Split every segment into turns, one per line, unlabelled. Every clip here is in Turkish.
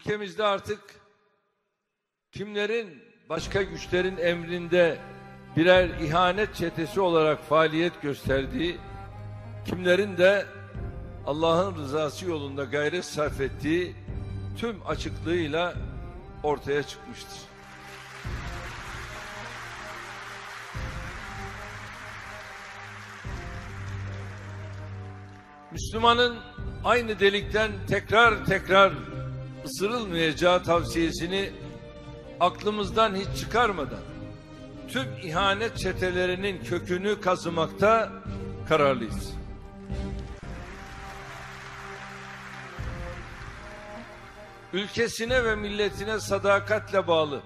ülkemizde artık kimlerin başka güçlerin emrinde birer ihanet çetesi olarak faaliyet gösterdiği, kimlerin de Allah'ın rızası yolunda gayret sarf ettiği tüm açıklığıyla ortaya çıkmıştır. Müslümanın aynı delikten tekrar tekrar ısırılmayacağı tavsiyesini aklımızdan hiç çıkarmadan tüm ihanet çetelerinin kökünü kazımakta kararlıyız. Ülkesine ve milletine sadakatle bağlı,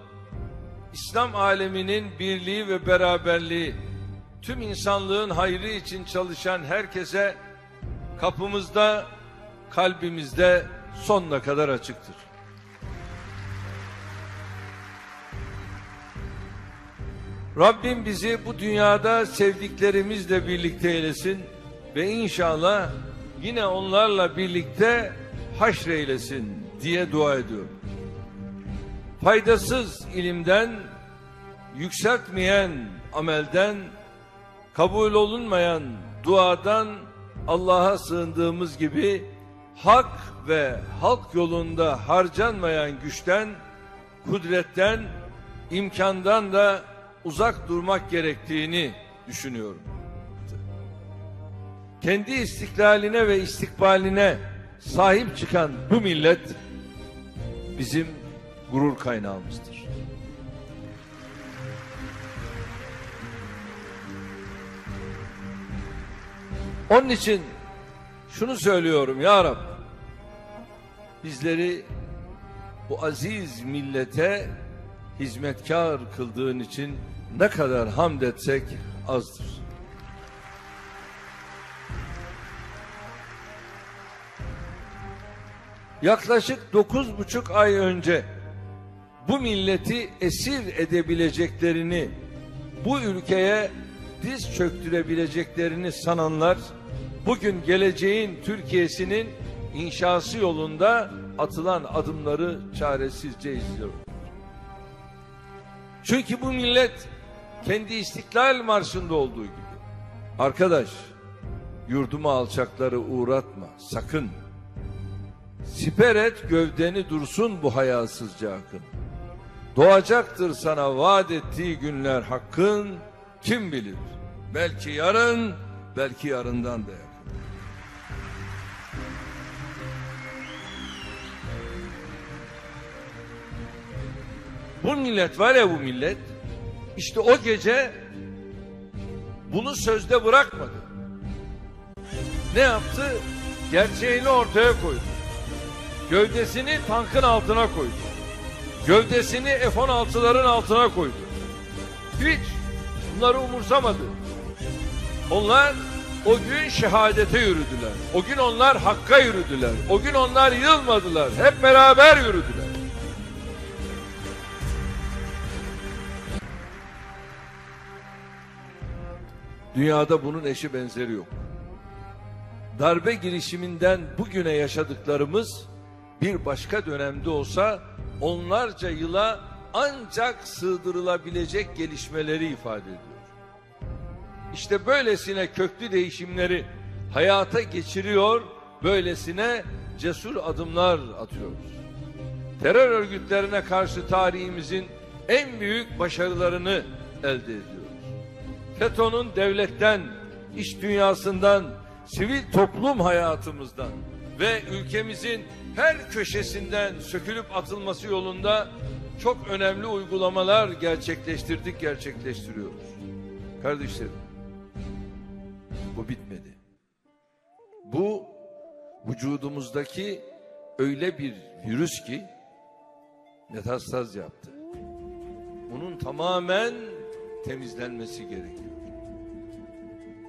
İslam aleminin birliği ve beraberliği, tüm insanlığın hayrı için çalışan herkese kapımızda, kalbimizde sonuna kadar açıktır. Rabbim bizi bu dünyada sevdiklerimizle birlikte eylesin ve inşallah yine onlarla birlikte haşreylesin diye dua ediyorum. Faydasız ilimden, yükseltmeyen amelden, kabul olunmayan duadan Allah'a sığındığımız gibi hak ve halk yolunda harcanmayan güçten, kudretten, imkandan da uzak durmak gerektiğini düşünüyorum. Kendi istiklaline ve istikbaline sahip çıkan bu millet bizim gurur kaynağımızdır. Onun için şunu söylüyorum ya Rab. Bizleri bu aziz millete hizmetkar kıldığın için ne kadar hamd etsek azdır. Yaklaşık dokuz buçuk ay önce bu milleti esir edebileceklerini, bu ülkeye diz çöktürebileceklerini sananlar, bugün geleceğin Türkiye'sinin inşası yolunda atılan adımları çaresizce izliyor. Çünkü bu millet kendi istiklal marşında olduğu gibi. Arkadaş, yurduma alçakları uğratma, sakın. Siper et gövdeni dursun bu hayasızca akın. Doğacaktır sana vaat ettiği günler hakkın, kim bilir? Belki yarın, belki yarından da yakın. Bu millet var ya bu millet, işte o gece bunu sözde bırakmadı. Ne yaptı? Gerçeğini ortaya koydu. Gövdesini tankın altına koydu. Gövdesini F-16'ların altına koydu. Hiç bunları umursamadı. Onlar o gün şehadete yürüdüler. O gün onlar hakka yürüdüler. O gün onlar yılmadılar. Hep beraber yürüdüler. Dünyada bunun eşi benzeri yok. Darbe girişiminden bugüne yaşadıklarımız bir başka dönemde olsa onlarca yıla ancak sığdırılabilecek gelişmeleri ifade ediyor. İşte böylesine köklü değişimleri hayata geçiriyor, böylesine cesur adımlar atıyoruz. Terör örgütlerine karşı tarihimizin en büyük başarılarını elde ediyoruz. FETÖ'nün devletten, iş dünyasından, sivil toplum hayatımızdan ve ülkemizin her köşesinden sökülüp atılması yolunda çok önemli uygulamalar gerçekleştirdik, gerçekleştiriyoruz. Kardeşlerim, bu bitmedi. Bu vücudumuzdaki öyle bir virüs ki metastaz yaptı. Bunun tamamen temizlenmesi gerekiyor.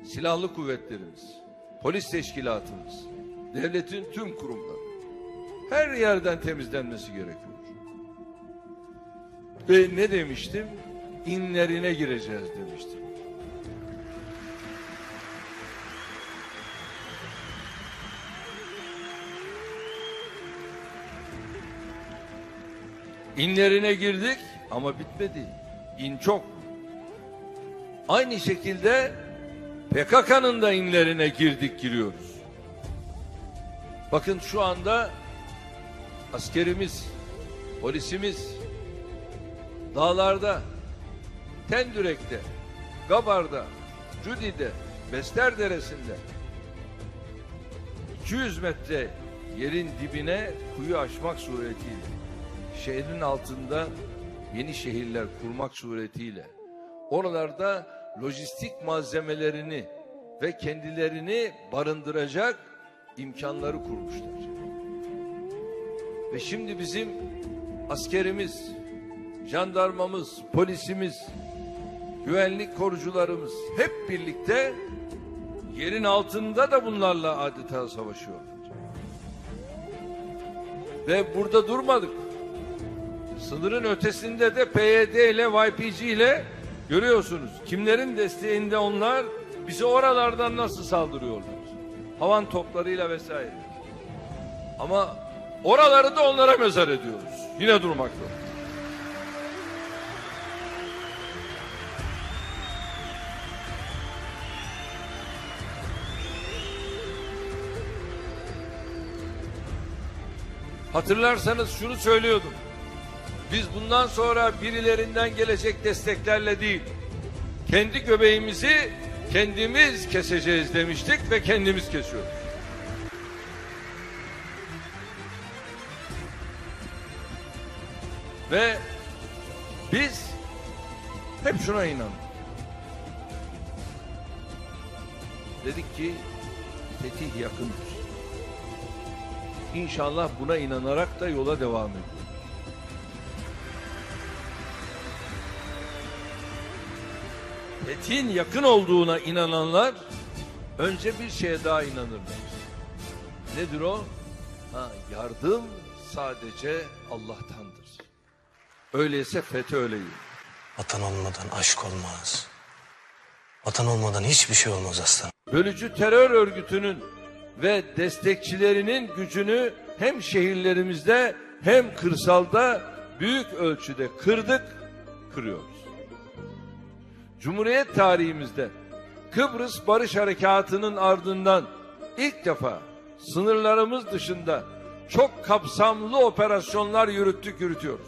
Silahlı kuvvetlerimiz, polis teşkilatımız, devletin tüm kurumları her yerden temizlenmesi gerekiyor. Ve ne demiştim? İnlerine gireceğiz demiştim. İnlerine girdik ama bitmedi. İn çok. Aynı şekilde PKK'nın da inlerine girdik giriyoruz. Bakın şu anda askerimiz, polisimiz dağlarda, Tendürek'te, Gabar'da, Cudi'de, Bester Deresi'nde 200 metre yerin dibine kuyu açmak suretiyle şehrin altında yeni şehirler kurmak suretiyle oralarda lojistik malzemelerini ve kendilerini barındıracak imkanları kurmuşlar. Ve şimdi bizim askerimiz, jandarmamız, polisimiz, güvenlik korucularımız hep birlikte yerin altında da bunlarla adeta savaşıyorlar. Ve burada durmadık. Sınırın ötesinde de PYD ile YPG ile görüyorsunuz. Kimlerin desteğinde onlar bize oralardan nasıl saldırıyorlar. Havan toplarıyla vesaire. Ama oraları da onlara mezar ediyoruz. Yine durmakta. Hatırlarsanız şunu söylüyordum. Biz bundan sonra birilerinden gelecek desteklerle değil, kendi göbeğimizi kendimiz keseceğiz demiştik ve kendimiz kesiyoruz. Ve biz hep şuna inandık. Dedik ki fetih yakındır. İnşallah buna inanarak da yola devam ediyoruz. Fethin yakın olduğuna inananlar önce bir şeye daha inanırlar. Nedir o? Ha, yardım sadece Allah'tandır. Öyleyse fethi öyleyim.
Vatan olmadan aşk olmaz. Vatan olmadan hiçbir şey olmaz aslanım.
Bölücü terör örgütünün ve destekçilerinin gücünü hem şehirlerimizde hem kırsalda büyük ölçüde kırdık, kırıyoruz. Cumhuriyet tarihimizde Kıbrıs Barış Harekatı'nın ardından ilk defa sınırlarımız dışında çok kapsamlı operasyonlar yürüttük, yürütüyoruz.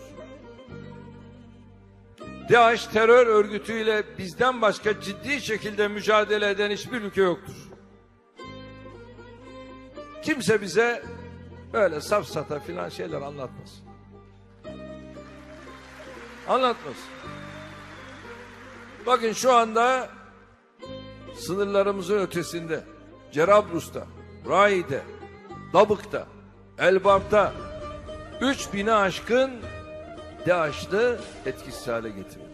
DAEŞ terör örgütüyle bizden başka ciddi şekilde mücadele eden hiçbir ülke yoktur. Kimse bize böyle safsata filan şeyler anlatmasın. Anlatmasın. Bakın şu anda sınırlarımızın ötesinde Cerablus'ta, Rai'de, Dabık'ta, Elbap'ta 3000'e aşkın DAEŞ'lı etkisiz hale getirildi.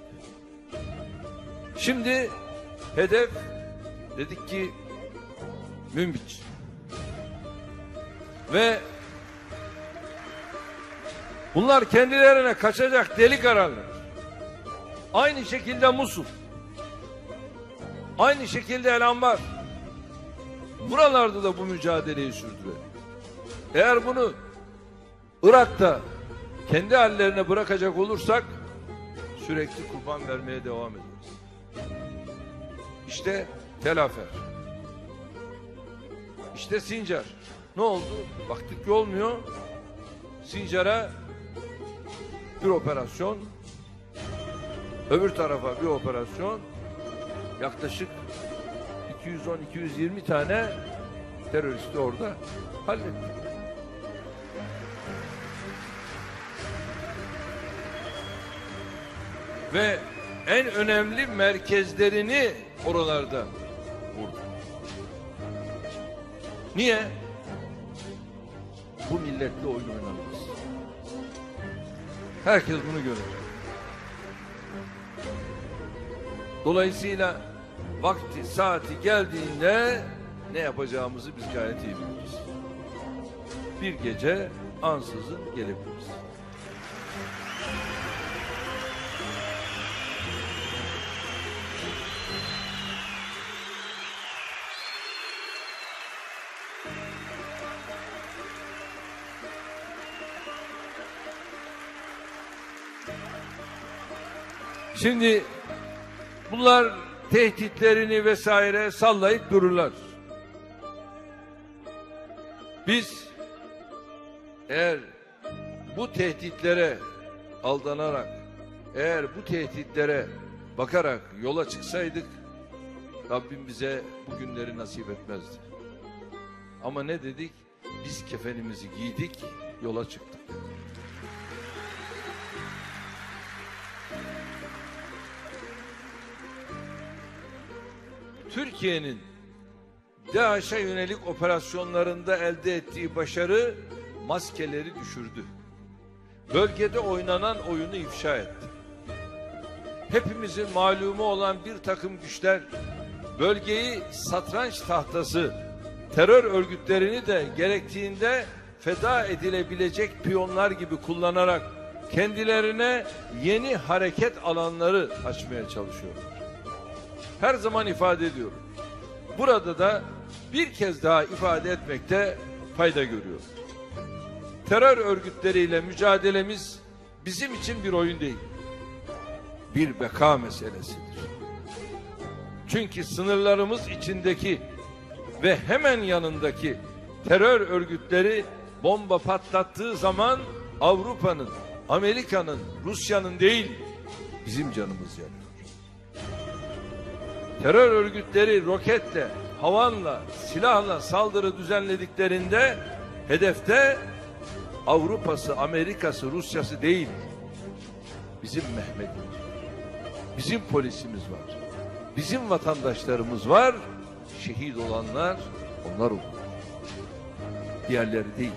Şimdi hedef dedik ki Münbiç. Ve bunlar kendilerine kaçacak delik ararlar. Aynı şekilde Musul. Aynı şekilde Elambar. Buralarda da bu mücadeleyi sürdürüyor. Eğer bunu Irak'ta kendi hallerine bırakacak olursak sürekli kurban vermeye devam ederiz. İşte Telafer. İşte Sincar. Ne oldu? Baktık ki olmuyor. Sincar'a bir operasyon, öbür tarafa bir operasyon, yaklaşık 210-220 tane teröristi orada hallettik. Ve en önemli merkezlerini oralarda vurdu. Niye? Bu milletle oyun oynanmaz. Herkes bunu görür. Dolayısıyla vakti, saati geldiğinde ne yapacağımızı biz gayet iyi biliriz. Bir gece ansızın gelebiliriz. Şimdi bunlar tehditlerini vesaire sallayıp dururlar. Biz eğer bu tehditlere aldanarak, eğer bu tehditlere bakarak yola çıksaydık, Rabbim bize bu günleri nasip etmezdi. Ama ne dedik? Biz kefenimizi giydik, yola çıktık. Türkiye'nin DAEŞ'e yönelik operasyonlarında elde ettiği başarı maskeleri düşürdü. Bölgede oynanan oyunu ifşa etti. Hepimizin malumu olan bir takım güçler bölgeyi satranç tahtası, terör örgütlerini de gerektiğinde feda edilebilecek piyonlar gibi kullanarak kendilerine yeni hareket alanları açmaya çalışıyorlar. Her zaman ifade ediyorum. Burada da bir kez daha ifade etmekte fayda görüyorum. Terör örgütleriyle mücadelemiz bizim için bir oyun değil. Bir beka meselesidir. Çünkü sınırlarımız içindeki ve hemen yanındaki terör örgütleri bomba patlattığı zaman Avrupa'nın, Amerika'nın, Rusya'nın değil bizim canımız yanıyor. Terör örgütleri roketle, havanla, silahla saldırı düzenlediklerinde hedefte Avrupa'sı, Amerika'sı, Rusya'sı değil. Bizim Mehmet'imiz. Bizim polisimiz var. Bizim vatandaşlarımız var. Şehit olanlar onlar olur. Diğerleri değil.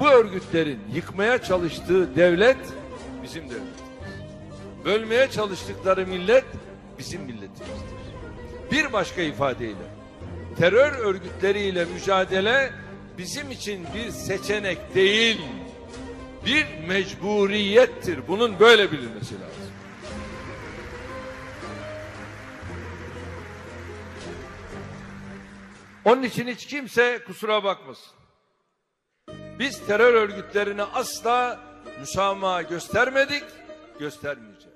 Bu örgütlerin yıkmaya çalıştığı devlet bizim devletimiz. Bölmeye çalıştıkları millet bizim milletimizdir. Bir başka ifadeyle terör örgütleriyle mücadele bizim için bir seçenek değil, bir mecburiyettir. Bunun böyle bilinmesi lazım. Onun için hiç kimse kusura bakmasın. Biz terör örgütlerine asla müsamaha göstermedik, göstermeyeceğiz.